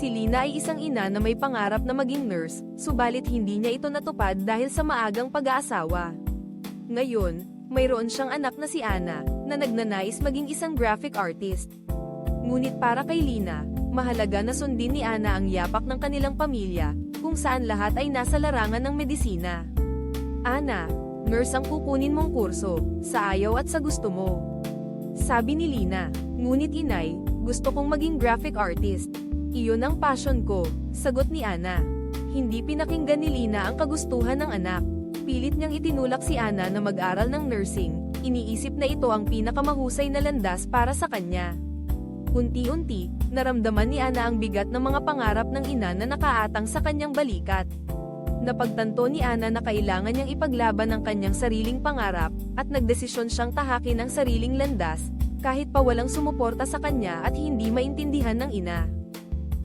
Si Lina ay isang ina na may pangarap na maging nurse, subalit hindi niya ito natupad dahil sa maagang pag-aasawa. Ngayon, mayroon siyang anak na si Ana, na nagnanais maging isang graphic artist. Ngunit para kay Lina, mahalaga na sundin ni Ana ang yapak ng kanilang pamilya, kung saan lahat ay nasa larangan ng medisina. Ana, nurse ang kukunin mong kurso, sa ayaw at sa gusto mo. Sabi ni Lina, ngunit inay, gusto kong maging graphic artist. Iyon ang passion ko, sagot ni Ana. Hindi pinakinggan ni Lina ang kagustuhan ng anak. Pilit niyang itinulak si Ana na mag-aral ng nursing, iniisip na ito ang pinakamahusay na landas para sa kanya. Unti-unti, naramdaman ni Ana ang bigat ng mga pangarap ng ina na nakaatang sa kanyang balikat. Napagtanto ni Ana na kailangan niyang ipaglaban ang kanyang sariling pangarap, at nagdesisyon siyang tahakin ang sariling landas, kahit pa walang sumuporta sa kanya at hindi maintindihan ng ina.